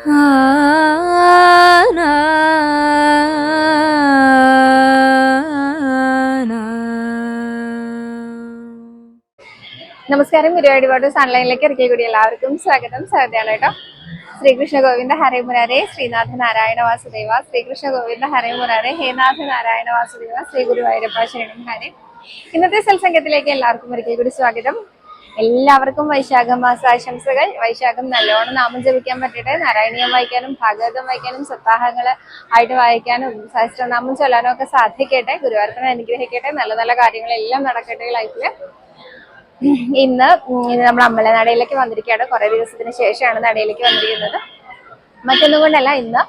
നമസ്കാരം ഗുരുവായൂർ വാർഡ് സൺലൈനിലേക്ക് ഇറക്കിയ കൂടി എല്ലാവർക്കും സ്വാഗതം. സ്വാഗതമാണ് കേട്ടോ? ശ്രീകൃഷ്ണ ഗോവിന്ദ ഹരേ മുരാരെ ശ്രീനാഥ നാരായണ വാസുദേവ ശ്രീകൃഷ്ണ ഗോവിന്ദ ഹരേ മുരാരെ ഹേനാഥ നാരായണ വാസുദേവ ശ്രീ ഗുരുവായൂരപ്പ ശരണം ഹരേ ഇന്നത്തെ സത്സംഗത്തിലേക്ക് എല്ലാവർക്കും ഒരിക്കൽ കൂടി സ്വാഗതം. എല്ലാവർക്കും വൈശാഖ മാസാശംസകൾ. വൈശാഖം നല്ലോണം നാമം ജപിക്കാൻ പറ്റട്ടെ. നാരായണീയം വായിക്കാനും ഭാഗവതം വായിക്കാനും സപ്താഹങ്ങൾ ആയിട്ട് വായിക്കാനും സഹസ്രനാമം ചൊല്ലാനും ഒക്കെ സാധിക്കട്ടെ. ഗുരുവായൂരപ്പനെ അനുഗ്രഹിക്കട്ടെ. നല്ല നല്ല കാര്യങ്ങളെല്ലാം നടക്കട്ടെ ലൈഫിൽ ഇന്ന് നമ്മൾ അമ്പലനാടയിലേക്ക് വന്നിരിക്കുകയാണ്. കുറെ ദിവസത്തിന് ശേഷമാണ് നടയിലേക്ക് വന്നിരിക്കുന്നത്. മറ്റൊന്നും കൊണ്ടല്ല ഇന്ന്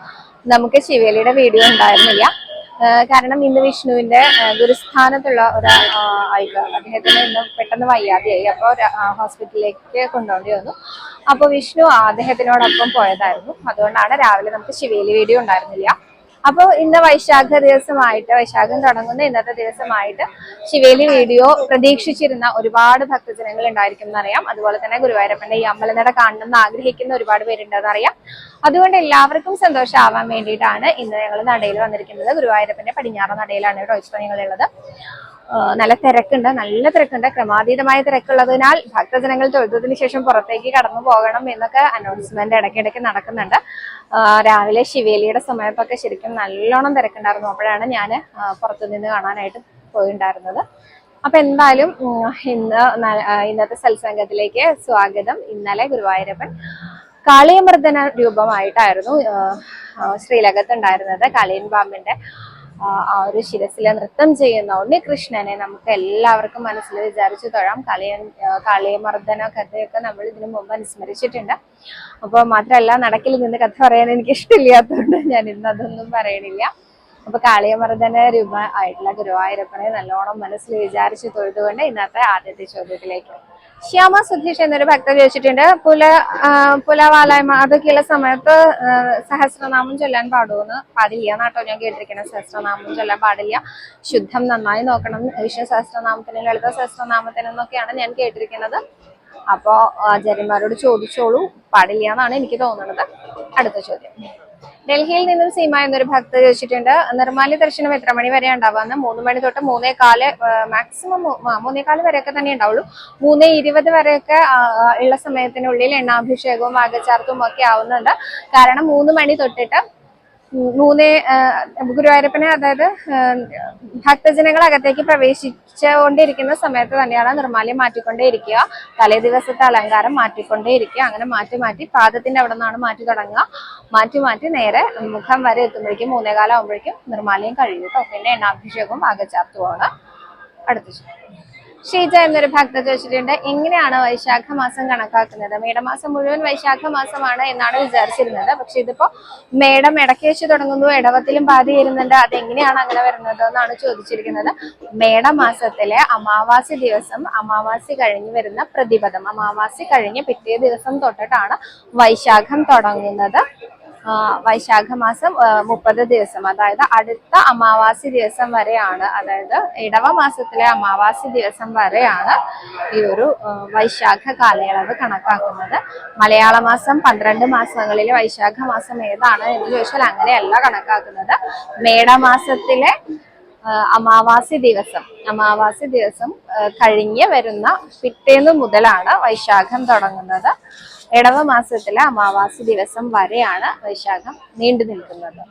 നമുക്ക് ശിവേലിയുടെ വീഡിയോ ഉണ്ടായിരുന്നില്ല. കാരണം ഇന്ന് വിഷ്ണുവിന്റെ ഗുരുസ്ഥാനത്തുള്ള ഒരു ആയിക്കോട്ടെ അദ്ദേഹത്തിന് ഇന്ന് പെട്ടെന്ന് വയ്യാതെയായി. അപ്പോൾ ഹോസ്പിറ്റലിലേക്ക് കൊണ്ടുപോകേണ്ടി വന്നു. അപ്പോൾ വിഷ്ണു അദ്ദേഹത്തിനോടൊപ്പം പോയതായിരുന്നു. അതുകൊണ്ടാണ് രാവിലെ നമുക്ക് ശിവേലി വീഡിയോ ഉണ്ടായിരുന്നില്ല. അപ്പോൾ ഇന്ന് വൈശാഖ ദിവസമായിട്ട് വൈശാഖം തുടങ്ങുന്ന ഇന്നത്തെ ദിവസമായിട്ട് ശിവേലി വീഡിയോ പ്രതീക്ഷിച്ചിരുന്ന ഒരുപാട് ഭക്തജനങ്ങൾ ഉണ്ടായിരിക്കും എന്നറിയാം അതുപോലെ തന്നെ ഗുരുവായൂരപ്പന്റെ ഈ അമ്പലനട കാണണമെന്ന് ആഗ്രഹിക്കുന്ന ഒരുപാട് പേരുണ്ടെന്ന് അറിയാം. അതുകൊണ്ട് എല്ലാവർക്കും സന്തോഷമാവാൻ വേണ്ടിയിട്ടാണ് ഇന്ന് ഞങ്ങൾ നടയിൽ വന്നിരിക്കുന്നത്. ഗുരുവായൂരപ്പന്റെ പടിഞ്ഞാറ നടയിലാണ് ഞങ്ങളുള്ളത് ആ, നല്ല തിരക്കുണ്ട് നല്ല തിരക്കുണ്ട്. ക്രമാതീതമായ തിരക്കുള്ളതിനാൽ ഭക്തജനങ്ങൾ തൊഴുതതിനു ശേഷം പുറത്തേക്ക് കടന്നു പോകണം എന്നൊക്കെ അനൗൺസ്മെന്റ് ഇടയ്ക്കിടയ്ക്ക് നടക്കുന്നുണ്ട്. രാവിലെ ശിവേലിയുടെ സമയത്തൊക്കെ ശരിക്കും നല്ലോണം തിരക്കുണ്ടായിരുന്നു. അപ്പോഴാണ് ഞാൻ പുറത്തു നിന്ന് കാണാനായിട്ട് പോയിണ്ടായിരുന്നത്. അപ്പൊ എന്തായാലും ഇന്ന് ഇന്നത്തെ സത്സംഗത്തിലേക്ക് സ്വാഗതം. ഇന്നലെ ഗുരുവായൂരപ്പൻ കാളിയമർദ്ദന രൂപമായിട്ടായിരുന്നു ശ്രീലകത്ത് ഉണ്ടായിരുന്നത് കാളിയൻ പാമ്പിന്റെ ആ ഒരു ശിരസിൽ നൃത്തം ചെയ്യുന്ന ഉണ്ണികൃഷ്ണനെ നമുക്ക് എല്ലാവർക്കും മനസ്സിൽ വിചാരിച്ചു തൊഴാം. കളിയൻ കളിയമർദ്ദന കഥയൊക്കെ നമ്മൾ ഇതിനു മുമ്പ് അനുസ്മരിച്ചിട്ടുണ്ട്. അപ്പോൾ മാത്രമല്ല നടക്കിൽ നിന്ന് കഥ പറയാൻ എനിക്ക് ഇഷ്ടമില്ലാത്തതുകൊണ്ട് ഞാൻ ഇന്ന് അതൊന്നും പറയണില്ല. അപ്പൊ കാളിയമർദ്ദന രൂപ ആയിട്ടുള്ള ഗുരുവായൂരപ്പനെ നല്ലോണം മനസ്സിൽ വിചാരിച്ചു തൊഴുതുകൊണ്ട് ഇന്നത്തെ ആദ്യത്തെ ചോദ്യത്തിലേക്ക് ശ്യാമ സുധീഷ് എന്നൊരു ഭക്തർ ചോദിച്ചിട്ടുണ്ട്. പുല പുലവാലായ്മ അതൊക്കെയുള്ള സമയത്ത് സഹസ്രനാമം ചൊല്ലാൻ പാടുമെന്ന് പാടില്ല എന്നാട്ടോ ഞാൻ കേട്ടിരിക്കുന്നത്. സഹസ്രനാമം ചൊല്ലാൻ പാടില്ല. ശുദ്ധം നന്നായി നോക്കണം. വിഷ്ണു സഹസ്രനാമത്തിന് ലളിത സഹസ്രനാമത്തിന് എന്നൊക്കെയാണ് ഞാൻ കേട്ടിരിക്കുന്നത്. അപ്പോൾ ആചാര്യന്മാരോട് ചോദിച്ചോളൂ. പാടില്ല എന്നാണ് എനിക്ക് തോന്നുന്നത് അടുത്ത ചോദ്യം. ഡൽഹിയിൽ നിന്നും സീമ എന്നൊരു ഭക്ത ചോദിച്ചിട്ടുണ്ട്. നിർമാല്യ ദർശനം എത്ര മണി വരെ ഉണ്ടാവാന്ന് മൂന്ന് മണി തൊട്ട് മൂന്നേ കാൽ മാക്സിമം മൂന്നേ കാൽ വരെയൊക്കെ തന്നെ ഉണ്ടാവുള്ളൂ. മൂന്നേ ഇരുപത് വരെയൊക്കെ ഉള്ള സമയത്തിനുള്ളിൽ എണ്ണാഭിഷേകവും വാഗചാർത്തും ഒക്കെ ആവുന്നുണ്ട്. കാരണം മൂന്ന് മണി തൊട്ടിട്ട് മൂന്ന് ഗുരുവായൂരപ്പനെ അതായത് ഭക്തജനങ്ങൾ അകത്തേക്ക് പ്രവേശിച്ചുകൊണ്ടിരിക്കുന്ന സമയത്ത് തന്നെയാണ് നിർമ്മാല്യം മാറ്റിക്കൊണ്ടേയിരിക്കുക. തലേ ദിവസത്തെ അലങ്കാരം മാറ്റിക്കൊണ്ടേയിരിക്കുക. അങ്ങനെ മാറ്റി മാറ്റി പാദത്തിന്റെ അവിടെ നിന്നാണ് മാറ്റി തുടങ്ങുക. മാറ്റി മാറ്റി നേരെ മുഖം വരെ എത്തുമ്പോഴേക്കും മൂന്നേകാലം ആകുമ്പോഴേക്കും നിർമ്മാല്യം കഴിയും കേട്ടോ. പിന്നെ എണ്ണാഭിഷേകവും ആകച്ചാർത്തുമാണ് അടുത്ത. ഷീജ എന്നൊരു ഭക്ത ചോദിച്ചിട്ടുണ്ട് എങ്ങനെയാണ് വൈശാഖ മാസം കണക്കാക്കുന്നത്? മേടമാസം മുഴുവൻ വൈശാഖ മാസമാണ് എന്നാണ് വിചാരിച്ചിരുന്നത്. പക്ഷെ ഇതിപ്പോ മേടം ഇടയ്ക്ക് വെച്ച് തുടങ്ങുന്നു ഇടവത്തിലും പാതി വരുന്നുണ്ട്. അതെങ്ങനെയാണ് അങ്ങനെ വരുന്നത് എന്നാണ് ചോദിച്ചിരിക്കുന്നത്. മേടമാസത്തിലെ അമാവാസി ദിവസം അമാവാസി കഴിഞ്ഞ് വരുന്ന പ്രതിപദം. അമാവാസി കഴിഞ്ഞ് പിറ്റേ ദിവസം തൊട്ടിട്ടാണ് വൈശാഖം തുടങ്ങുന്നത്. വൈശാഖ മാസം മുപ്പത് ദിവസം. അതായത് അടുത്ത അമാവാസി ദിവസം വരെയാണ്. അതായത് ഇടവ മാസത്തിലെ അമാവാസി ദിവസം വരെയാണ് ഈ ഒരു വൈശാഖ കാലയളവ് കണക്കാക്കുന്നത്. മലയാള മാസം പന്ത്രണ്ട് മാസങ്ങളിൽ വൈശാഖ മാസം ഏതാണ് എന്ന് ചോദിച്ചാൽ അങ്ങനെയല്ല കണക്കാക്കുന്നത്. മേടമാസത്തിലെ അമാവാസി ദിവസം അമാവാസി ദിവസം കഴിഞ്ഞ് വരുന്ന പിറ്റേന്ന് മുതലാണ് വൈശാഖം തുടങ്ങുന്നത്. ഇടവ മാസത്തിലെ അമാവാസി ദിവസം വരെയാണ് വൈശാഖം നീണ്ടു നിൽക്കുന്നത്.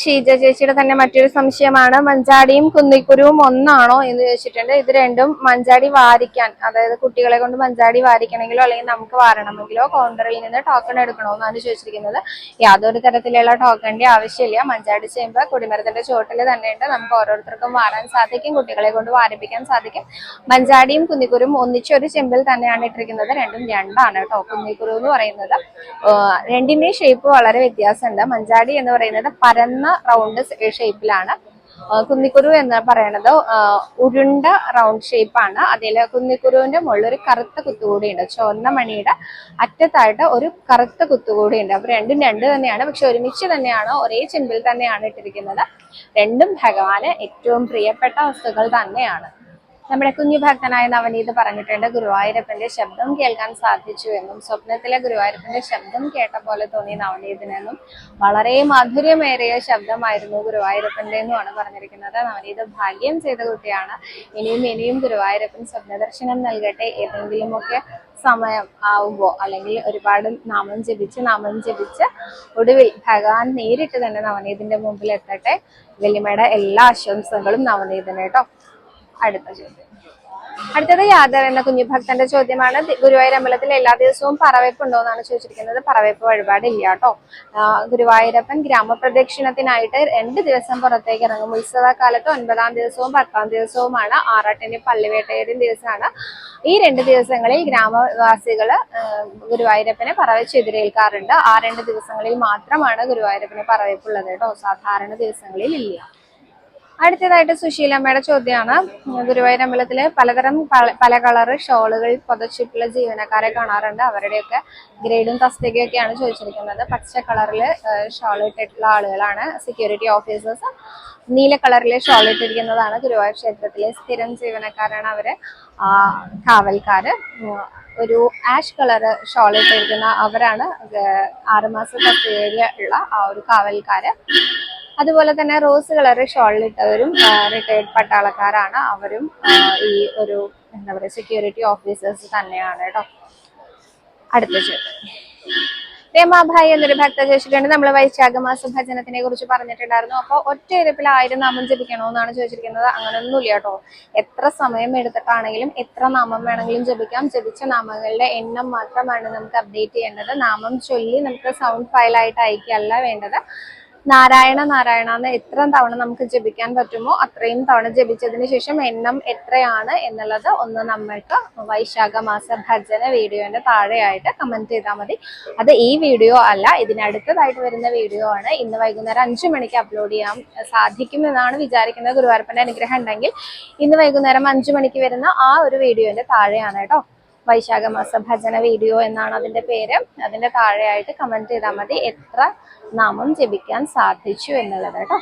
ഷീജ ചേച്ചിയുടെ തന്നെ മറ്റൊരു സംശയമാണ്. മഞ്ചാടിയും കുന്നിക്കുരുവും ഒന്നാണോ എന്ന് ചോദിച്ചിട്ടുണ്ട്. ഇത് രണ്ടും മഞ്ചാടി വാരിക്കാൻ അതായത് കുട്ടികളെ കൊണ്ട് മഞ്ചാടി വാരിക്കണമെങ്കിലോ അല്ലെങ്കിൽ നമുക്ക് വാരണമെങ്കിലോ കൗണ്ടറിൽ നിന്ന് ടോക്കൺ എടുക്കണോ എന്നാണ് ചോദിച്ചിരിക്കുന്നത്. യാതൊരു തരത്തിലുള്ള ടോക്കണിന്റെ ആവശ്യമില്ല. മഞ്ചാടി ചെയ്യുമ്പോൾ കുടിമരത്തിന്റെ ചുവട്ടിൽ തന്നെയുണ്ട് നമുക്ക് ഓരോരുത്തർക്കും വാരാൻ സാധിക്കും കുട്ടികളെ കൊണ്ട് വാരിപ്പിക്കാൻ സാധിക്കും. മഞ്ചാടിയും കുന്നിക്കുരും ഒന്നിച്ചൊരു ചെമ്പിൽ തന്നെയാണ് ഇട്ടിരിക്കുന്നത്. രണ്ടും രണ്ടാണ് കേട്ടോ. കുന്നിക്കുരു എന്ന് പറയുന്നത്. രണ്ടിന്റെയും ഷേപ്പ് വളരെ വ്യത്യാസമുണ്ട്. മഞ്ചാടി എന്ന് പറയുന്നത് പരന്ന റൗണ്ട് ഷേപ്പിലാണ് കുന്നിക്കുരു എന്ന് പറയണത് ഉരുണ്ട റൗണ്ട് ഷേപ്പാണ് അതിൽ കുന്നിക്കുരുവിന്റെ മുകളിൽ ഒരു കറുത്ത കുത്തുകൂടിയുണ്ട് ചുവന്ന മണിയുടെ അറ്റത്തായിട്ട് ഒരു കറുത്ത കുത്തുകൂടിയുണ്ട് അപ്പൊ രണ്ടും രണ്ട് തന്നെയാണ്. പക്ഷെ ഒരുമിച്ച് തന്നെയാണ് ഒരേ ചെമ്പിൽ തന്നെയാണ് ഇട്ടിരിക്കുന്നത്. രണ്ടും ഭഗവാന് ഏറ്റവും പ്രിയപ്പെട്ട വസ്തുക്കൾ തന്നെയാണ്. നമ്മുടെ കുഞ്ഞു ഭക്തനായ നവനീത് പറഞ്ഞിട്ടുണ്ട് ഗുരുവായൂരപ്പന്റെ ശബ്ദം കേൾക്കാൻ സാധിച്ചു എന്നും സ്വപ്നത്തിലെ ഗുരുവായൂരപ്പന്റെ ശബ്ദം കേട്ട പോലെ തോന്നി നവനീതിനെന്നും വളരെ മധുരമേറിയ ശബ്ദമായിരുന്നു ഗുരുവായൂരപ്പന്റെ എന്നുമാണ് പറഞ്ഞിരിക്കുന്നത്. നവനീത് ഭാഗ്യം ചെയ്ത കുട്ടിയാണ്. ഇനിയും ഇനിയും ഗുരുവായൂരപ്പൻ സ്വപ്നദർശനം നൽകട്ടെ ഏതെങ്കിലുമൊക്കെ സമയം ആവുമ്പോ അല്ലെങ്കിൽ ഒരുപാട് നാമം ജപിച്ച് നാമം ജപിച്ച് ഒടുവിൽ ഭഗവാൻ നേരിട്ട് തന്നെ നവനീതിന്റെ മുമ്പിൽ എത്തട്ടെ. വെല്ലിമയുടെ എല്ലാ ആശംസകളും നവനീതിന് കേട്ടോ. അടുത്ത ചോദ്യം. അടുത്തത് യാദവ് എന്ന കുഞ്ഞുഭക്തന്റെ ചോദ്യമാണ്. ഗുരുവായൂർ അമ്പലത്തിൽ എല്ലാ ദിവസവും പറവയ്പ്പ് ഉണ്ടോ എന്നാണ് ചോദിച്ചിരിക്കുന്നത്. പറവേപ്പ് വഴിപാടില്ല കേട്ടോ. ഗുരുവായൂരപ്പൻ ഗ്രാമപ്രദക്ഷിണത്തിനായിട്ട് രണ്ട് ദിവസം പുറത്തേക്ക് ഇറങ്ങും. ഉത്സവകാലത്ത് ഒൻപതാം ദിവസവും പത്താം ദിവസവുമാണ് ആറാട്ടിന്റെ പള്ളിവേട്ടയുടെ ദിവസമാണ്. ഈ രണ്ട് ദിവസങ്ങളിൽ ഗ്രാമവാസികൾ ഗുരുവായൂരപ്പനെ പറവച്ച് എതിരേൽക്കാറുണ്ട് ആ രണ്ട് ദിവസങ്ങളിൽ മാത്രമാണ് ഗുരുവായൂരപ്പനെ പറവയ്പ്പുള്ളത് കേട്ടോ. സാധാരണ ദിവസങ്ങളിൽ ഇല്ല. അടുത്തതായിട്ട് സുശീലമ്മയുടെ ചോദ്യമാണ്. ഗുരുവായൂർ അമ്പലത്തിൽ പലതരം പല- കളറ് ഷോളുകൾ പുതച്ചിട്ടുള്ള ജീവനക്കാരെ കാണാറുണ്ട്. അവരുടെയൊക്കെ ഗ്രേഡും തസ്തികയൊക്കെയാണ് ചോദിച്ചിരിക്കുന്നത്. പച്ച കളറിൽ ഷോൾ ഇട്ടിട്ടുള്ള ആളുകളാണ് സെക്യൂരിറ്റി ഓഫീസേഴ്സ് നീല കളറിലെ ഷോൾ ഇട്ടിരിക്കുന്നതാണ് ഗുരുവായൂർ ക്ഷേത്രത്തിലെ സ്ഥിരം ജീവനക്കാരാണ് അവർ. കാവൽക്കാര്. ഒരു ആഷ് കളറ് ഷോൾ ഇട്ടിരിക്കുന്ന അവരാണ് ആറുമാസ തസ്തികയിലുള്ള ആ ഒരു കാവൽക്കാര്. അതുപോലെ തന്നെ റോസ് കളർ ഷോളിലിട്ടവരും റിട്ടയർഡ് പട്ടാളക്കാരാണ്. അവരും ഈ ഒരു എന്താ പറയുക സെക്യൂരിറ്റി ഓഫീസേഴ്സ് തന്നെയാണ് കേട്ടോ. അടുത്ത ചോദ്യം. രമാഭായി എന്നൊരു ഭക്ത ചോദിച്ചിട്ടുണ്ട് നമ്മൾ വൈശാഖ മാസ ഭജനത്തിനെ കുറിച്ച് പറഞ്ഞിട്ടുണ്ടായിരുന്നു. അപ്പോൾ ഒറ്റ ഇരപ്പിൽ ആയിരം നാമം ജപിക്കണോ എന്നാണ് ചോദിച്ചിരിക്കുന്നത്. അങ്ങനെയൊന്നുമില്ല കേട്ടോ. എത്ര സമയം എടുത്തിട്ടാണെങ്കിലും എത്ര നാമം വേണമെങ്കിലും ജപിക്കാം. ജപിച്ച നാമങ്ങളുടെ എണ്ണം മാത്രമാണ് നമുക്ക് അപ്ഡേറ്റ് ചെയ്യേണ്ടത്. നാമം ചൊല്ലി നമുക്ക് സൗണ്ട് ഫയലായിട്ട് അയക്കുകയല്ല വേണ്ടത്. നാരായണ നാരായണ എന്ന് എത്ര തവണ നമുക്ക് ജപിക്കാൻ പറ്റുമോ അത്രയും തവണ ജപിച്ചതിന് ശേഷം എണ്ണം എത്രയാണ് എന്നുള്ളത് ഒന്ന് നമ്മൾക്ക് വൈശാഖ മാസ ഭജന വീഡിയോന്റെ താഴെയായിട്ട് കമന്റ് ചെയ്താൽ മതി. അത് ഈ വീഡിയോ അല്ല ഇതിനടുത്തതായിട്ട് വരുന്ന വീഡിയോ ആണ്. ഇന്ന് വൈകുന്നേരം അഞ്ചു മണിക്ക് അപ്ലോഡ് ചെയ്യാൻ സാധിക്കുമെന്നാണ് വിചാരിക്കുന്നത് ഗുരുവായൂരപ്പന്റെ അനുഗ്രഹം ഉണ്ടെങ്കിൽ. ഇന്ന് വൈകുന്നേരം അഞ്ചു മണിക്ക് വരുന്ന ആ ഒരു വീഡിയോന്റെ താഴെയാണ് കേട്ടോ. വൈശാഖ മാസ ഭജന വീഡിയോ എന്നാണ് അതിന്റെ പേര്. അതിന്റെ താഴെയായിട്ട് കമന്റ് ചെയ്താൽ മതി. എത്ര നാമം ജപിക്കാൻ സാധിച്ചു എന്നുള്ളത് കേട്ടോ.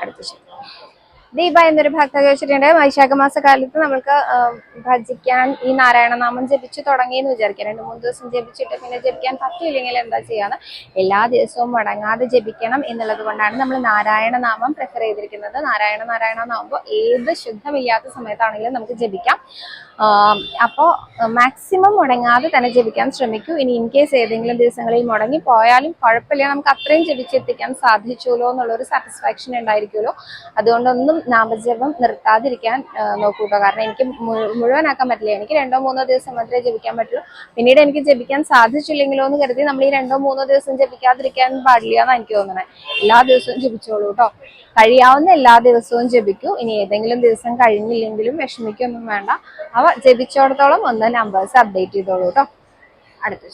അടുത്ത ചോദ്യം ദീപ എന്നൊരു ഭക്ത ചോദിച്ചിട്ടുണ്ട് വൈശാഖ മാസ കാലത്ത് നമ്മൾക്ക് ഭജിക്കാൻ ഈ നാരായണ നാമം ജപിച്ചു തുടങ്ങി എന്ന് വിചാരിക്കാം രണ്ട് മൂന്ന് ദിവസം ജപിച്ചിട്ട് പിന്നെ ജപിക്കാൻ പറ്റിയില്ലെങ്കിൽ എന്താ ചെയ്യാന്ന് എല്ലാ ദിവസവും മുടങ്ങാതെ ജപിക്കണം എന്നുള്ളത് കൊണ്ടാണ് നമ്മൾ നാരായണ നാമം പ്രിഫർ ചെയ്തിരിക്കുന്നത്. നാരായണ നാരായണ എന്നാകുമ്പോൾ ഏത് ശുദ്ധമില്ലാത്ത സമയത്താണെങ്കിലും നമുക്ക് ജപിക്കാം. അപ്പോൾ അപ്പോ മാക്സിമം മുടങ്ങാതെ തന്നെ ജപിക്കാൻ ശ്രമിക്കൂ. ഇനി ഇൻ കേസ് ഏതെങ്കിലും ദിവസങ്ങളിൽ മുടങ്ങി പോയാലും കുഴപ്പമില്ല. നമുക്ക് അത്രയും ജപിച്ചെത്തിക്കാൻ സാധിച്ചുല്ലോ എന്നുള്ളൊരു സാറ്റിസ്ഫാക്ഷൻ ഉണ്ടായിരിക്കുമല്ലോ. അതുകൊണ്ടൊന്നും നാമജപം നിർത്താതിരിക്കാൻ നോക്കൂട്ടോ കാരണം എനിക്ക് മുഴുവനാക്കാൻ പറ്റില്ല. എനിക്ക് രണ്ടോ മൂന്നോ ദിവസം മാത്രമേ ജപിക്കാൻ പറ്റുള്ളൂ. പിന്നീട് എനിക്ക് ജപിക്കാൻ സാധിച്ചില്ലെങ്കിലോ എന്ന് കരുതി നമ്മൾ ഈ രണ്ടോ മൂന്നോ ദിവസം ജപിക്കാതിരിക്കാൻ പാടില്ല എന്നാണ് എനിക്ക് തോന്നുന്നത് എല്ലാ ദിവസവും ജപിച്ചോളൂ കേട്ടോ കഴിയാവുന്ന എല്ലാ ദിവസവും ജപിക്കൂ. ഇനി ഏതെങ്കിലും ദിവസം കഴിഞ്ഞില്ലെങ്കിലും വിഷമിക്കൊന്നും വേണ്ട. അവ ജപിച്ചോടത്തോളം ഒന്ന് നമ്പേഴ്സ് അപ്ഡേറ്റ് ചെയ്തോളൂ കേട്ടോ അടുത്ത.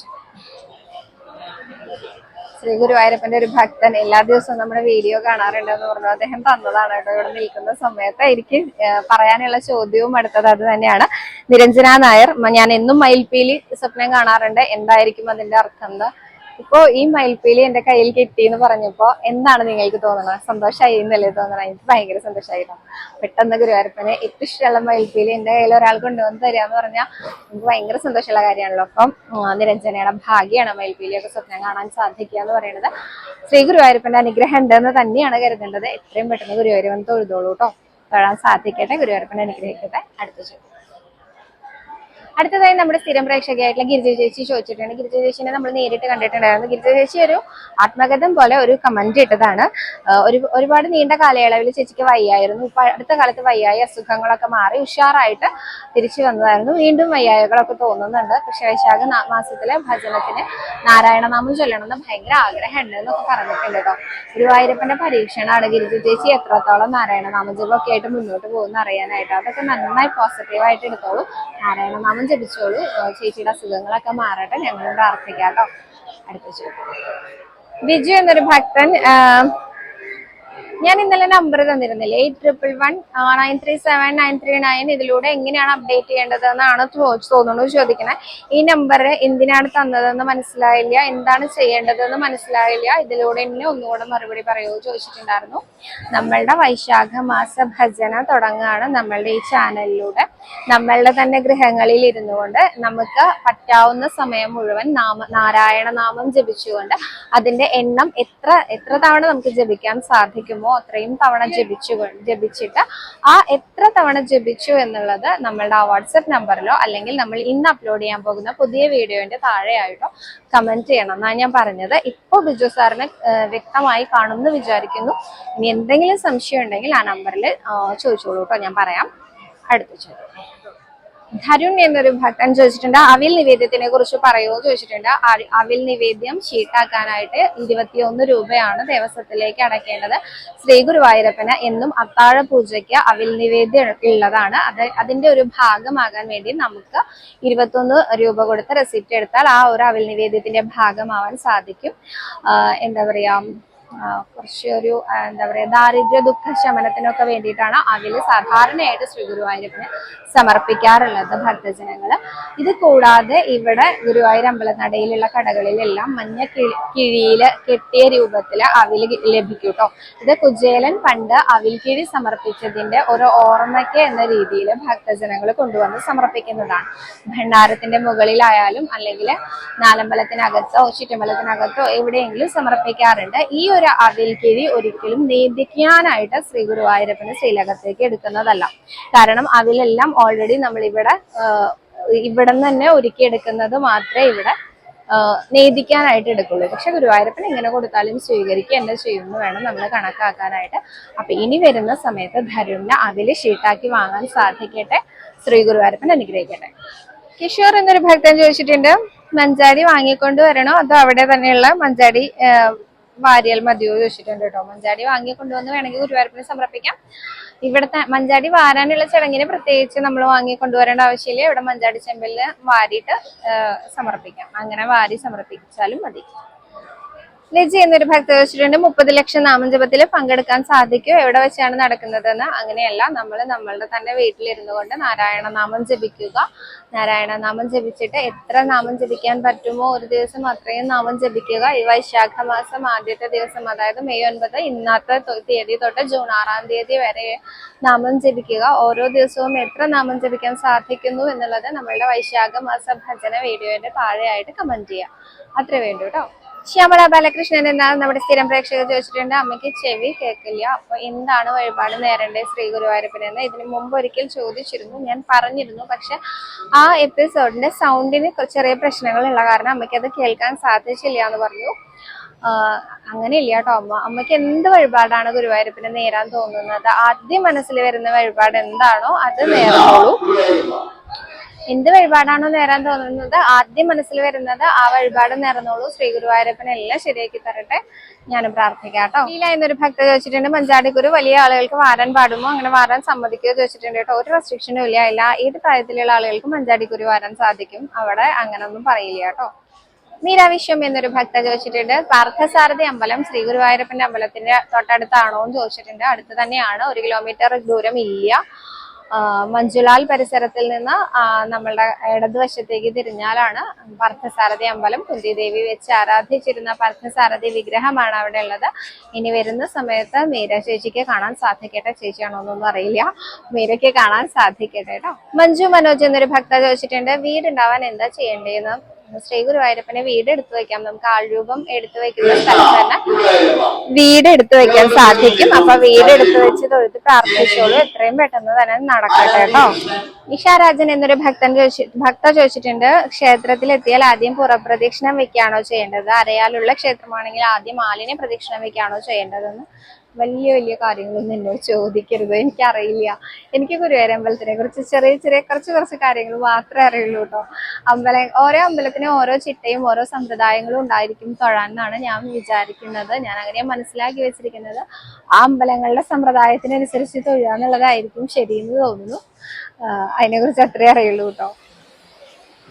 ശ്രീ ഗുരുവായൂരപ്പന്റെ ഒരു ഭക്തൻ എല്ലാ ദിവസവും നമ്മുടെ വീഡിയോ കാണാറുണ്ടെന്ന് പറഞ്ഞു. അദ്ദേഹം തന്നതാണ് കേട്ടോ. ഇവിടെ നിൽക്കുന്ന സമയത്ത് എനിക്ക് പറയാനുള്ള ചോദ്യവും അടുത്തത് അത് തന്നെയാണ്. നിരഞ്ജന നായർ ഞാൻ എന്നും മയിൽപ്പീലി സ്വപ്നം കാണാറുണ്ട്. എന്തായിരിക്കും അതിന്റെ അർത്ഥം എന്താ? ഇപ്പോ ഈ മയിൽപ്പീലി എന്റെ കയ്യിൽ കിട്ടി എന്ന് പറഞ്ഞപ്പോ എന്താണ് നിങ്ങൾക്ക് തോന്നുന്നത് സന്തോഷമായി എന്നല്ലേ തോന്നണം? എനിക്ക് ഭയങ്കര സന്തോഷമായിരുന്നു പെട്ടെന്ന് ഗുരുവായൂരപ്പന് ഏറ്റവും ഇഷ്ടമുള്ള മയിൽപ്പീലി എന്റെ കയ്യിൽ ഒരാൾ കൊണ്ടുവന്ന് തരാന്ന് പറഞ്ഞാൽ എനിക്ക് ഭയങ്കര സന്തോഷമുള്ള കാര്യമാണല്ലോ. അപ്പം നിരഞ്ജനയുടെ ഭാഗ്യമാണ് മയിൽപ്പീലിയൊക്കെ സ്വപ്നം കാണാൻ സാധിക്കുക എന്ന് പറയുന്നത് ശ്രീ ഗുരുവായൂരപ്പന്റെ അനുഗ്രഹം ഉണ്ടെന്ന് തന്നെയാണ് കരുതേണ്ടത്. എത്രയും പെട്ടെന്ന് ഗുരുവായൂരപ്പൻ തൊഴുതോളൂ കേട്ടോ തൊഴാൻ സാധിക്കട്ടെ. ഗുരുവായൂരപ്പൻ അനുഗ്രഹിക്കട്ടെ. അടുത്ത ചോദ്യം. അടുത്തതായി നമ്മുടെ സ്ഥിരം പ്രേക്ഷകയായിട്ടുള്ള ഗിരിജ ചേച്ചി ചോദിച്ചിട്ടുണ്ട്. ഗിരിജ ചേച്ചിനെ നമ്മൾ നേരിട്ട് കണ്ടിട്ടുണ്ടായിരുന്നു. ഗിരിജ ചേച്ചി ഒരു ആത്മകഥം പോലെ ഒരു കമന്റ് ഇട്ടതാണ്. ഒരു ഒരുപാട് നീണ്ട കാലയളവിൽ ചേച്ചിക്ക് വയ്യായിരുന്നു. ഇപ്പൊ അടുത്ത കാലത്ത് വയ്യായി അസുഖങ്ങളൊക്കെ മാറി ഉഷാറായിട്ട് തിരിച്ചു വന്നതായിരുന്നു. വീണ്ടും വയ്യായകളൊക്കെ തോന്നുന്നുണ്ട്. പക്ഷെ വൈശാഖ മാസത്തിലെ ഭജനത്തിന് നാരായണനാമം ചൊല്ലണമെന്ന് ഭയങ്കര ആഗ്രഹമുണ്ട് എന്നൊക്കെ പറഞ്ഞിട്ടുണ്ട് കേട്ടോ. ഗുരുവായൂരപ്പന്റെ പരീക്ഷണമാണ് ഗിരിജ ചേച്ചി എത്രത്തോളം നാരായണനാമ ഒക്കെ ആയിട്ട് മുന്നോട്ട് പോകുന്ന അറിയാനായിട്ട്. അതൊക്കെ നന്നായി പോസിറ്റീവായിട്ട് എടുത്തോളൂ. നാരായണനാമം ജപിച്ചോളൂ. ഏഹ് ചേച്ചിയുടെ അസുഖങ്ങളൊക്കെ മാറട്ടെ. ഞങ്ങൾ പ്രാർത്ഥിക്കാം കേട്ടോ. അടുത്ത ചോദ്യം ബിജു എന്നൊരു ഭക്തൻ ഞാൻ ഇന്നലെ number തന്നിരുന്നില്ല? Eight triple one nine three seven nine three nine ഇതിലൂടെ എങ്ങനെയാണ് അപ്ഡേറ്റ് ചെയ്യേണ്ടത് എന്നാണ് തോന്നുന്നു ചോദിക്കുന്നത് ഈ നമ്പർ എന്തിനാണ് തന്നതെന്ന് മനസ്സിലായില്ല. എന്താണ് ചെയ്യേണ്ടതെന്ന് മനസ്സിലായില്ല. ഇതിലൂടെ എന്നെ ഒന്നുകൂടെ മറുപടി പറയുമോ ചോദിച്ചിട്ടുണ്ടായിരുന്നു. നമ്മളുടെ വൈശാഖ മാസ ഭജന തുടങ്ങുകയാണ് നമ്മളുടെ ഈ ചാനലിലൂടെ നമ്മളുടെ തന്നെ ഗൃഹങ്ങളിൽ ഇരുന്നുകൊണ്ട് നമുക്ക് പറ്റാവുന്ന സമയം മുഴുവൻ നാമ നാരായണ നാമം ജപിച്ചുകൊണ്ട് അതിന്റെ എണ്ണം എത്ര എത്ര തവണ നമുക്ക് ജപിക്കാൻ സാധിക്കുമോ അത്രയും തവണ ജപിച്ചു ജപിച്ചിട്ട് ആ എത്ര തവണ ജപിച്ചു എന്നുള്ളത് നമ്മളുടെ ആ വാട്സപ്പ് നമ്പറിലോ അല്ലെങ്കിൽ നമ്മൾ ഇന്ന് അപ്ലോഡ് ചെയ്യാൻ പോകുന്ന പുതിയ വീഡിയോന്റെ താഴെയായിട്ടോ കമന്റ് ചെയ്യണം. എന്നാണ് ഞാൻ പറഞ്ഞത്. ഇപ്പോൾ ബിജു സാറിന് വ്യക്തമായി കാണുമെന്ന് വിചാരിക്കുന്നു. ഇനി എന്തെങ്കിലും സംശയം ഉണ്ടെങ്കിൽ ആ നമ്പറിൽ ചോദിച്ചോളൂ കേട്ടോ ഞാൻ പറയാം. അടുത്ത ചോദ്യം. ധരുൺ എന്നൊരു ഭക്തൻ ചോദിച്ചിട്ടുണ്ട്. അവിൽ നിവേദ്യത്തിനെ കുറിച്ച് പറയുമോ ചോദിച്ചിട്ടുണ്ട്. അവിൽ നിവേദ്യം ഷീട്ടാക്കാനായിട്ട് ഇരുപത്തിയൊന്ന് രൂപയാണ് ദേവസ്വത്തിലേക്ക് അടക്കേണ്ടത് ശ്രീ ഗുരുവായൂരപ്പന് എന്നും അത്താഴ പൂജയ്ക്ക് അവിൽ നിവേദ്യം ഉള്ളതാണ്. അത് അതിന്റെ ഒരു ഭാഗമാകാൻ വേണ്ടി നമുക്ക് ഇരുപത്തൊന്ന് രൂപ കൊടുത്ത് റെസിപ്റ്റ് എടുത്താൽ ആ ഒരു അവിൽ നിവേദ്യത്തിന്റെ ഭാഗമാവാൻ സാധിക്കും. എന്താ പറയാ? കുറച്ച് ഒരു എന്താ പറയുക ദാരിദ്ര്യ ദുഃഖ ശമനത്തിനൊക്കെ വേണ്ടിയിട്ടാണ് അതിൽ സാധാരണയായിട്ട് ശ്രീ സമർപ്പിക്കാറുള്ളത് ഭക്തജനങ്ങൾ ഇത് കൂടാതെ ഇവിടെ ഗുരുവായൂർ അമ്പലനടയിലുള്ള കടകളിലെല്ലാം മഞ്ഞ കിഴിയിൽ കെട്ടിയ രൂപത്തിൽ അവിൽ ലഭിക്കും കേട്ടോ ഇത് കുജേലൻ പണ്ട് അവിൽ കിഴി സമർപ്പിച്ചതിന്റെ ഒരു ഓർമ്മയ്ക്ക് എന്ന രീതിയിൽ ഭക്തജനങ്ങൾ കൊണ്ടുവന്ന് സമർപ്പിക്കുന്നതാണ്. ഭണ്ഡാരത്തിന്റെ മുകളിലായാലും അല്ലെങ്കിൽ നാലമ്പലത്തിനകത്തോ ചുറ്റമ്പലത്തിനകത്തോ എവിടെയെങ്കിലും സമർപ്പിക്കാറുണ്ട്. ഈ അവിൽ കിഴി ഒരിക്കലും നേദിക്കാനായിട്ട് ശ്രീ ഗുരുവായൂരപ്പന് ശ്രീലകത്തേക്ക് എടുക്കുന്നതല്ല. കാരണം അവിലെല്ലാം ഓൾറെഡി നമ്മൾ ഇവിടെ നിന്ന് തന്നെ ഒരുക്കിയെടുക്കുന്നത് മാത്രമേ ഇവിടെ നേദിക്കാനായിട്ട് എടുക്കുള്ളൂ. പക്ഷെ ഗുരുവായൂരപ്പൻ എങ്ങനെ കൊടുത്താലും സ്വീകരിക്കുക എന്നെ ചെയ്യുമെന്ന് വേണം നമ്മൾ കണക്കാക്കാനായിട്ട്. അപ്പൊ ഇനി വരുന്ന സമയത്ത് ധരുണിനെ അതിൽ ഷീട്ടാക്കി വാങ്ങാൻ സാധിക്കട്ടെ ശ്രീ ഗുരുവായൂരപ്പൻ അനുഗ്രഹിക്കട്ടെ. കിഷോർ എന്നൊരു ഭക്തൻ ചോദിച്ചിട്ടുണ്ട് മഞ്ചാടി വാങ്ങിക്കൊണ്ട് വരണോ? അതോ അവിടെ തന്നെയുള്ള മഞ്ചാടി വാരിയാൽ മതിയോ ചോദിച്ചിട്ടുണ്ട് കേട്ടോ. മഞ്ചാടി വാങ്ങി കൊണ്ടുവന്ന് വേണമെങ്കിൽ ഗുരുവായൂരപ്പന് സമർപ്പിക്കാം. ഇവിടുത്തെ മഞ്ചാടി വാരാനുള്ള ചടങ്ങിന് പ്രത്യേകിച്ച് നമ്മൾ വാങ്ങി കൊണ്ടുവരേണ്ട ആവശ്യമില്ല. ഇവിടെ മഞ്ചാടി ചെമ്പലിൽ വാരിയിട്ട് സമർപ്പിക്കാം. അങ്ങനെ വാരി സമർപ്പിച്ചാലും മതി. ലജി എന്നൊരു ഭക്ത ചോദിച്ചിട്ടുണ്ട് മുപ്പത് ലക്ഷം നാമജപത്തിൽ പങ്കെടുക്കാൻ സാധിക്കും? എവിടെ വെച്ചാണ് നടക്കുന്നതെന്ന്? അങ്ങനെയല്ല നമ്മൾ നമ്മളുടെ തന്നെ വീട്ടിലിരുന്നു കൊണ്ട് നാരായണ നാമം ജപിക്കുക. നാരായണ നാമം ജപിച്ചിട്ട് എത്ര നാമം ജപിക്കാൻ പറ്റുമോ? ഒരു ദിവസം അത്രയും നാമം ജപിക്കുക. ഈ വൈശാഖ മാസം ആദ്യത്തെ ദിവസം അതായത് മെയ് ഒൻപത് ഇന്നത്തെ തീയതി തൊട്ട് ജൂൺ ആറാം തീയതി വരെ നാമം ജപിക്കുക. ഓരോ ദിവസവും എത്ര നാമം ജപിക്കാൻ സാധിക്കുന്നു എന്നുള്ളത് നമ്മളുടെ വൈശാഖ മാസ ഭജന വീഡിയോയുടെ താഴെയായിട്ട് കമന്റ് ചെയ്യുക. അത്രേ വേണ്ടു കേട്ടോ. ശ്യാമള ബാലകൃഷ്ണൻ എന്ന നമ്മുടെ സ്ഥിരം പ്രേക്ഷകർ ചോദിച്ചിട്ടുണ്ട്. അമ്മയ്ക്ക് ചെവി കേൾക്കില്ല. അപ്പൊ എന്താണ് വഴിപാട് നേരേണ്ടത് ശ്രീ ഗുരുവായൂരപ്പനെന്ന് ഇതിനു മുമ്പ് ഒരിക്കൽ ചോദിച്ചിരുന്നു. ഞാൻ പറഞ്ഞിരുന്നു. പക്ഷെ ആ എപ്പിസോഡിന്റെ സൗണ്ടിന് ചെറിയ പ്രശ്നങ്ങൾ ഉള്ള കാരണം അമ്മയ്ക്ക് അത് കേൾക്കാൻ സാധിച്ചില്ല എന്ന് പറഞ്ഞു. അങ്ങനെ ഇല്ല കേട്ടോ അമ്മ. അമ്മയ്ക്ക് എന്ത് വഴിപാടാണ് ഗുരുവായൂരപ്പനെ നേരാൻ തോന്നുന്നത്? ആദ്യം മനസ്സിൽ വരുന്ന വഴിപാട് എന്താണോ അത് നേർന്നോളൂ. എന്ത് വഴിപാടാണോ നേരാൻ തോന്നുന്നത് ആദ്യം മനസ്സിൽ വരുന്നത് ആ വഴിപാട് നേർന്നോളൂ ശ്രീ ഗുരുവായൂരപ്പൻ എല്ലാം ശരിയാക്കി തരട്ടെ. ഞാൻ പ്രാർത്ഥിക്കാം കേട്ടോ. എന്നൊരു ഭക്ത ചോദിച്ചിട്ടുണ്ട് മഞ്ചാടിക്കുരു വലിയ ആളുകൾക്ക് വാരാൻ പാടുമോ? അങ്ങനെ വാരാൻ സമ്മതിക്കുകയോ ചോദിച്ചിട്ടുണ്ട് കേട്ടോ. ഒരു റെസ്ട്രിക്ഷനും ഇല്ല. എല്ലാ ഏത് പ്രായത്തിലുള്ള ആളുകൾക്ക് മഞ്ചാടിക്കുരു വാരാൻ സാധിക്കും. അവിടെ അങ്ങനെ ഒന്നും പറയില്ല കേട്ടോ. മീരാ വിശ്വം എന്നൊരു ഭക്ത ചോദിച്ചിട്ടുണ്ട് പാർത്ഥസാരഥി അമ്പലം ശ്രീ ഗുരുവായൂരപ്പന്റെ അമ്പലത്തിന്റെ തൊട്ടടുത്താണോ? എന്ന് ചോദിച്ചിട്ടുണ്ട്. അടുത്ത് തന്നെയാണ്. ഒരു കിലോമീറ്റർ ദൂരം ഇല്ല. മഞ്ജുലാൽ പരിസരത്തിൽ നിന്ന് നമ്മളുടെ ഇടതുവശത്തേക്ക് തിരിഞ്ഞാലാണ് പാർത്ഥസാരഥി അമ്പലം കുന്തിദേവി വെച്ച് ആരാധിച്ചിരുന്ന പാർത്ഥസാരഥി വിഗ്രഹമാണ് അവിടെ ഉള്ളത്. ഇനി വരുന്ന സമയത്ത് മീര ചേച്ചിക്ക് കാണാൻ സാധിക്കട്ടെ? ചേച്ചിയാണോ എന്നൊന്നും അറിയില്ല. മീരയ്ക്ക് കാണാൻ സാധിക്കട്ടെ കേട്ടോ. മഞ്ജു മനോജ് എന്നൊരു ഭക്ത ചോദിച്ചിട്ടുണ്ട് വീടുണ്ടാവാൻ എന്താ ചെയ്യേണ്ടതെന്ന്? ശ്രീ ഗുരുവായൂരപ്പനെ വീട് എടുത്തു വെക്കാം നമുക്ക് ആൾരൂപം എടുത്തു വെക്കുന്ന സ്ഥലത്ത് തന്നെ വീട് എടുത്തു വെക്കാൻ സാധിക്കും. അപ്പൊ വീട് എടുത്തു വെച്ച് തൊഴുത്ത് പ്രാർത്ഥിച്ചോളൂ. എത്രയും പെട്ടെന്ന് തന്നെ നടക്കട്ടെ കേട്ടോ. നിഷാരാജൻ എന്നൊരു ഭക്തൻ ചോദിച്ചു ഭക്ത ചോദിച്ചിട്ടുണ്ട് ക്ഷേത്രത്തിൽ എത്തിയാൽ ആദ്യം പുറപ്രദക്ഷിണം വെക്കുകയാണോ ചെയ്യേണ്ടത്? അരയാലുള്ള ക്ഷേത്രമാണെങ്കിൽ ആദ്യം ആലിനെ പ്രദക്ഷിണം വെക്കുകയാണോ ചെയ്യേണ്ടതെന്ന്? വലിയ വലിയ കാര്യങ്ങളൊന്നും എന്നോട് ചോദിക്കരുത്. എനിക്കറിയില്ല. എനിക്ക് ഗുരുവായൂർ അമ്പലത്തിനെ കുറിച്ച് ചെറിയ ചെറിയ കുറച്ച് കുറച്ച് കാര്യങ്ങൾ മാത്രമേ അറിയുള്ളൂ കേട്ടോ. അമ്പലം ഓരോ അമ്പലത്തിനും ഓരോ ചിട്ടയും ഓരോ സമ്പ്രദായങ്ങളും ഉണ്ടായിരിക്കും തൊഴാൻ എന്നാണ് ഞാൻ വിചാരിക്കുന്നത്. ഞാൻ അങ്ങനെ മനസ്സിലാക്കി വെച്ചിരിക്കുന്നത്. ആ അമ്പലങ്ങളുടെ സമ്പ്രദായത്തിനനുസരിച്ച് തൊഴുക എന്നുള്ളതായിരിക്കും ശരിയെന്ന് തോന്നുന്നു. അതിനെ കുറിച്ച് അത്രേ അറിയുള്ളൂ കേട്ടോ.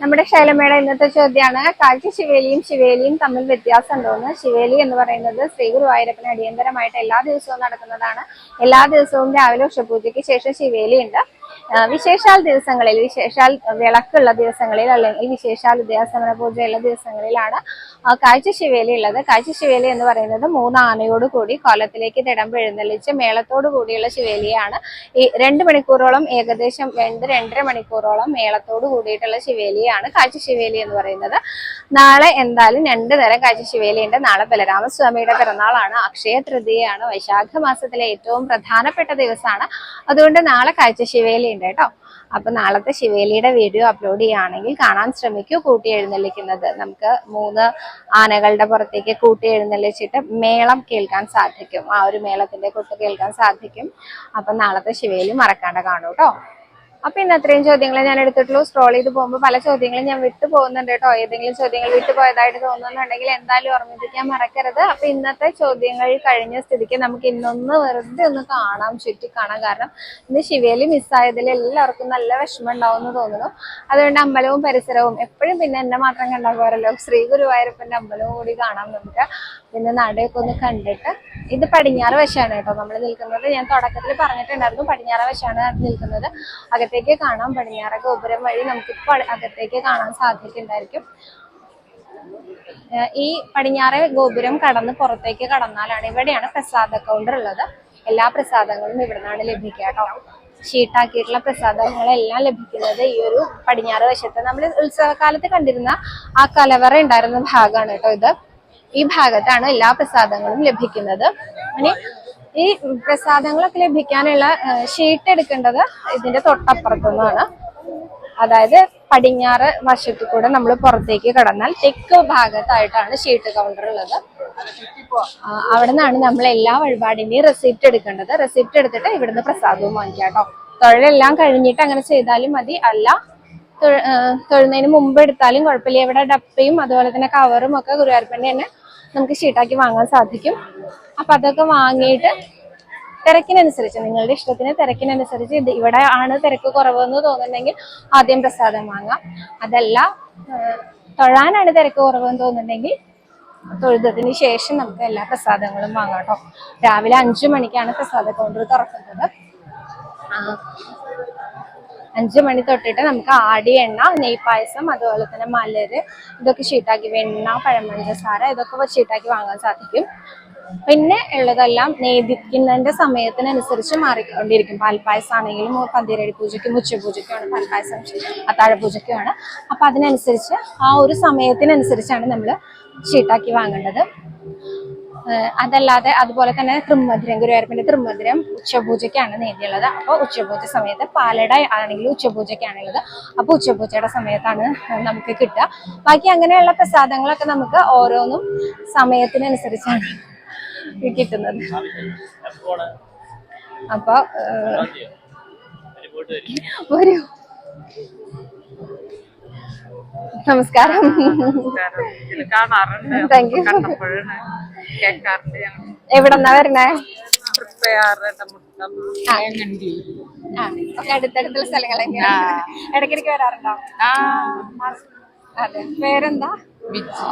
നമ്മുടെ ശൈലമേട ഇന്നത്തെ ചോദ്യമാണ് കാഴ്ച ശിവേലിയും ശിവേലിയും തമ്മിൽ വ്യത്യാസം ഉണ്ടോന്ന്? ശിവേലി എന്ന് പറയുന്നത് ശ്രീ ഗുരുവായൂരപ്പന് അടിയന്തരമായിട്ട് എല്ലാ ദിവസവും നടക്കുന്നതാണ്. എല്ലാ ദിവസവും രാവിലെ ഉഷപൂജയ്ക്ക് ശേഷം ശിവേലി ഉണ്ട് വിശേഷാൽ ദിവസങ്ങളിൽ വിശേഷാൽ വിളക്കുള്ള ദിവസങ്ങളിൽ അല്ലെങ്കിൽ വിശേഷാൽ ഉദയാസമന പൂജയുള്ള ദിവസങ്ങളിലാണ് കാഴ്ചശിവേലി കാഴ്ച ശിവേലി ഉള്ളത്. കാഴ്ച ശിവേലി എന്ന് പറയുന്നത് മൂന്ന് ആനയോട് കൂടി കോലത്തിലേക്ക് തിടമ്പ് എഴുന്നള്ളിച്ച് മേളത്തോട് കൂടിയുള്ള ശിവേലിയാണ്. ഈ രണ്ട് മണിക്കൂറോളം ഏകദേശം രണ്ട് രണ്ടര മണിക്കൂറോളം മേളത്തോട് കൂടിയിട്ടുള്ള ശിവേലിയാണ് കാഴ്ച ശിവേലി എന്ന് പറയുന്നത്. നാളെ എന്തായാലും രണ്ട് നേരം കാഴ്ച ഉണ്ട് നാളെ ബലരാമസ്വാമിയുടെ പിറന്നാളാണ്. അക്ഷയ തൃതിയാണ് വൈശാഖ മാസത്തിലെ ഏറ്റവും പ്രധാനപ്പെട്ട ദിവസമാണ്. അതുകൊണ്ട് നാളെ കാഴ്ച ശിവേലി ഉണ്ട് കേട്ടോ. അപ്പൊ നാളത്തെ ശിവേലിയുടെ വീഡിയോ അപ്ലോഡ് ചെയ്യുകയാണെങ്കിൽ കാണാൻ ശ്രമിക്കൂ. കൂട്ടി എഴുന്നള്ളിക്കുന്നത് നമുക്ക് മൂന്ന് ആനകളുടെ പുറത്തേക്ക് കൂട്ടി എഴുന്നള്ളിച്ചിട്ട് മേളം കേൾക്കാൻ സാധിക്കും. ആ ഒരു മേളത്തിന്റെ കൊട്ട് കേൾക്കാൻ സാധിക്കും. അപ്പൊ നാളത്തെ ശിവേലി മറക്കാണ്ട് കാണൂ കേട്ടോ. അപ്പൊ ഇന്ന് അത്രയും ചോദ്യങ്ങളെ ഞാൻ എടുത്തിട്ടുള്ളൂ. സ്ക്രോൾ ചെയ്ത് പോകുമ്പോൾ പല ചോദ്യങ്ങളും ഞാൻ വിട്ടു പോകുന്നുണ്ട് കേട്ടോ. ഏതെങ്കിലും ചോദ്യങ്ങൾ വിട്ടു പോയതായിട്ട് തോന്നുന്നുണ്ടെങ്കിൽ എന്തായാലും ഓർമ്മിപ്പിക്കാൻ മറക്കരുത്. അപ്പൊ ഇന്നത്തെ ചോദ്യങ്ങൾ കഴിഞ്ഞ സ്ഥിതിക്ക് നമുക്ക് ഇന്നൊന്ന് വെറുതെ ഒന്ന് കാണാം ചുറ്റി കാണാം കാരണം ഇന്ന് ശിവേലി മിസ്സായതിൽ എല്ലാവർക്കും നല്ല വിഷമം ഉണ്ടാവും തോന്നുന്നു. അതുകൊണ്ട് അമ്പലവും പരിസരവും എപ്പോഴും പിന്നെ എന്നെ മാത്രം കണ്ടാൽ പോരല്ലോ. ശ്രീ ഗുരുവായൂരപ്പന്റെ അമ്പലവും കൂടി കാണാം നമുക്ക് പിന്നെ നടയൊക്കെ ഒന്ന് കണ്ടിട്ട് ഇത് പടിഞ്ഞാറ് വശമാണ് കേട്ടോ. നമ്മൾ നിൽക്കുന്നത് ഞാൻ തുടക്കത്തിൽ പറഞ്ഞിട്ടുണ്ടായിരുന്നു പടിഞ്ഞാറ് വശമാണ് നിൽക്കുന്നത്. അകത്തേക്ക് കാണാം പടിഞ്ഞാറ ഗോപുരം വഴി നമുക്കിപ്പോൾ അകത്തേക്ക് കാണാൻ സാധിക്കുന്നുണ്ടായിരിക്കും. ഈ പടിഞ്ഞാറ് ഗോപുരം കടന്ന് പുറത്തേക്ക് കടന്നാലാണ് ഇവിടെയാണ് പ്രസാദ കൗണ്ടർ ഉള്ളത്. എല്ലാ പ്രസാദങ്ങളും ഇവിടെ നിന്നാണ് ലഭിക്കുക കേട്ടോ. ഷീട്ടാക്കിയിട്ടുള്ള പ്രസാദങ്ങളെല്ലാം ലഭിക്കുന്നത് ഈ ഒരു പടിഞ്ഞാറ് വശത്ത്. നമ്മൾ ഉത്സവകാലത്ത് കണ്ടിരുന്ന ആ കലവറ ഉണ്ടായിരുന്ന ഭാഗമാണ് കേട്ടോ ഇത്. ഈ ഭാഗത്താണ് എല്ലാ പ്രസാദങ്ങളും ലഭിക്കുന്നത്. ഇനി ഈ പ്രസാദങ്ങളൊക്കെ ലഭിക്കാനുള്ള ഷീട്ട് എടുക്കേണ്ടത് ഇതിന്റെ തൊട്ടപ്പുറത്തുനിന്നാണ്. അതായത് പടിഞ്ഞാറ് വശത്തു കൂടെ നമ്മൾ പുറത്തേക്ക് കടന്നാൽ തെക്ക് ഭാഗത്തായിട്ടാണ് ഷീട്ട് കൗണ്ടർ ഉള്ളത്. അവിടെ നിന്നാണ് നമ്മൾ എല്ലാ വഴിപാടിന്റെയും റെസിപ്റ്റ് എടുക്കേണ്ടത്. റെസിപ്റ്റ് എടുത്തിട്ട് ഇവിടുന്ന് പ്രസാദവും വാങ്ങിക്കാം കേട്ടോ. തൊഴിലെല്ലാം കഴിഞ്ഞിട്ട് അങ്ങനെ ചെയ്താലും മതി. അല്ല തൊഴുന്നതിന് മുമ്പ് എടുത്താലും കുഴപ്പമില്ല. ഇവിടെ ഡപ്പയും അതുപോലെ തന്നെ കവറും ഒക്കെ ഗുരുവായൂരപ്പന്റെ തന്നെ നമുക്ക് ഷീട്ടാക്കി വാങ്ങാൻ സാധിക്കും. അപ്പൊ അതൊക്കെ വാങ്ങിയിട്ട് തിരക്കിനനുസരിച്ച് നിങ്ങളുടെ ഇഷ്ടത്തിന് തിരക്കിനനുസരിച്ച് ഇത് ഇവിടെ ആണ് തിരക്ക് കുറവെന്ന് തോന്നുന്നുണ്ടെങ്കിൽ ആദ്യം പ്രസാദം വാങ്ങാം. അതല്ല തൊഴാനാണ് തിരക്ക് കുറവെന്ന് തോന്നുന്നുണ്ടെങ്കിൽ തൊഴുതതിന് ശേഷം നമുക്ക് എല്ലാ പ്രസാദങ്ങളും വാങ്ങാം രാവിലെ അഞ്ചു മണിക്കാണ് പ്രസാദ കൗണ്ടർ തുറക്കുന്നത്. അഞ്ചു മണി തൊട്ടിട്ട് നമുക്ക് ആടി എണ്ണ നെയ്പായസം അതുപോലെ തന്നെ മലര് ഇതൊക്കെ ഷീട്ടാക്കി വെണ്ണ പഴമഞ്ചസാര ഇതൊക്കെ ഷീട്ടാക്കി വാങ്ങാൻ സാധിക്കും. പിന്നെ ഉള്ളതെല്ലാം നേദിക്കുന്നതിന്റെ സമയത്തിനനുസരിച്ച് മാറിക്കൊണ്ടിരിക്കും. പാൽപ്പായസം ആണെങ്കിലും പന്തിരടി പൂജയ്ക്കും ഉച്ചപൂജയ്ക്കുമാണ് പാൽപ്പായസം അത്താഴ പൂജയ്ക്കുമാണ് അപ്പൊ അതിനനുസരിച്ച് ആ ഒരു സമയത്തിനനുസരിച്ചാണ് നമ്മൾ ഷീട്ടാക്കി വാങ്ങേണ്ടത്. അതല്ലാതെ അതുപോലെ തന്നെ തൃമ്മധുരം ഗുരുവായൂരപ്പന്റെ തൃമ്മധുരം ഉച്ചപൂജയ്ക്കാണ് നേടിയുള്ളത്. അപ്പോൾ ഉച്ചപൂജ സമയത്ത് പാലട ആണെങ്കിൽ ഉച്ചപൂജയ്ക്കാണുള്ളത് അപ്പോൾ ഉച്ചപൂജയുടെ സമയത്താണ് നമുക്ക് കിട്ടുക. ബാക്കി അങ്ങനെയുള്ള പ്രസാദങ്ങളൊക്കെ നമുക്ക് ഓരോന്നും സമയത്തിനനുസരിച്ചാണ് കിട്ടുന്നത്. അപ്പൊ ഒരു നമസ്കാരം. താങ്ക് കാണാറുണ്ട്. എവിടെന്നാ വരണേ? അടുത്തടുത്തുള്ള സ്ഥലങ്ങൾ തന്നെയാണ് ഇടയ്ക്കിടയ്ക്ക് വരാറുണ്ടോ? ആ. അതെ. പേരെന്താ? ബിജി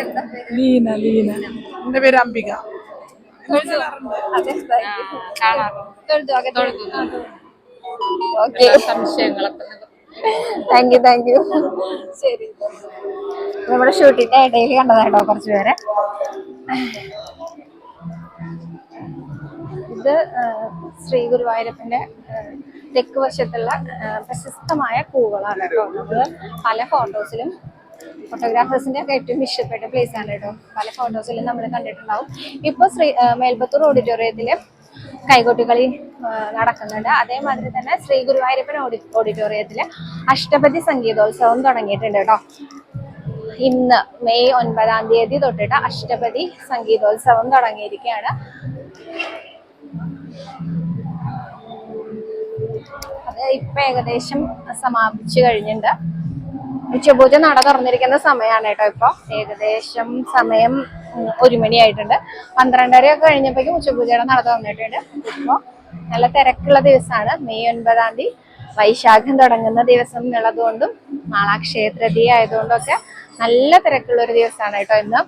എന്താ പേര്? ലീന ലീന. എന്റെ പേര് അംബിക. സംശയങ്ങളൊക്കെ. താങ്ക് യു താങ്ക് യു ശരി. നമ്മുടെ ഷൂട്ടിന്റെ ഇടയിൽ കണ്ടതാട്ടോ കുറച്ച് പേരെ. ഇത് ശ്രീ ഗുരുവായൂരപ്പന്റെ തെക്ക് വശത്തുള്ള പ്രശസ്തമായ പൂവുകളാണ് കേട്ടോ. നമ്മൾ പല ഫോട്ടോസിലും ഫോട്ടോഗ്രാഫേഴ്സിന്റെ ഒക്കെ ഏറ്റവും ഇഷ്ടപ്പെട്ട പ്ലേസ് ആണ് കേട്ടോ. പല ഫോട്ടോസിലും നമ്മൾ കണ്ടിട്ടുണ്ടാവും. ഇപ്പോൾ ശ്രീ മേൽബത്തൂർ ഓഡിറ്റോറിയത്തിൽ കൈകൊട്ടികളി നടക്കുന്നുണ്ട്. അതേമാതിരി തന്നെ ശ്രീ ഗുരുവായൂരപ്പൻ ഓഡി ഓഡിറ്റോറിയത്തിൽ അഷ്ടപതി സംഗീതോത്സവം തുടങ്ങിയിട്ടുണ്ട് കേട്ടോ. ഇന്ന് മെയ് ഒൻപതാം തീയതി തൊട്ടിട്ട് അഷ്ടപതി സംഗീതോത്സവം തുടങ്ങിയിരിക്കുകയാണ്. അത് ഇപ്പൊ ഏകദേശം സമാപിച്ചു കഴിഞ്ഞിട്ടുണ്ട്. ഉച്ചപൂജ നട തുറന്നിരിക്കുന്ന സമയമാണ് കേട്ടോ ഇപ്പൊ. ഏകദേശം സമയം ഒരു മണിയായിട്ടുണ്ട്. പന്ത്രണ്ടര ഒക്കെ കഴിഞ്ഞപ്പോഴേക്കും ഉച്ചപൂജയുടെ നട തുറന്നിട്ടുണ്ട്. ഇപ്പൊ നല്ല തിരക്കുള്ള ദിവസമാണ്. മെയ് ഒൻപതാം തീയതി വൈശാഖം തുടങ്ങുന്ന ദിവസം എന്നുള്ളതുകൊണ്ടും നാളെ അക്ഷയ തൃതീയ ആയതുകൊണ്ടും ഒക്കെ നല്ല തിരക്കുള്ള ഒരു ദിവസമാണ് കേട്ടോ ഇന്ന്.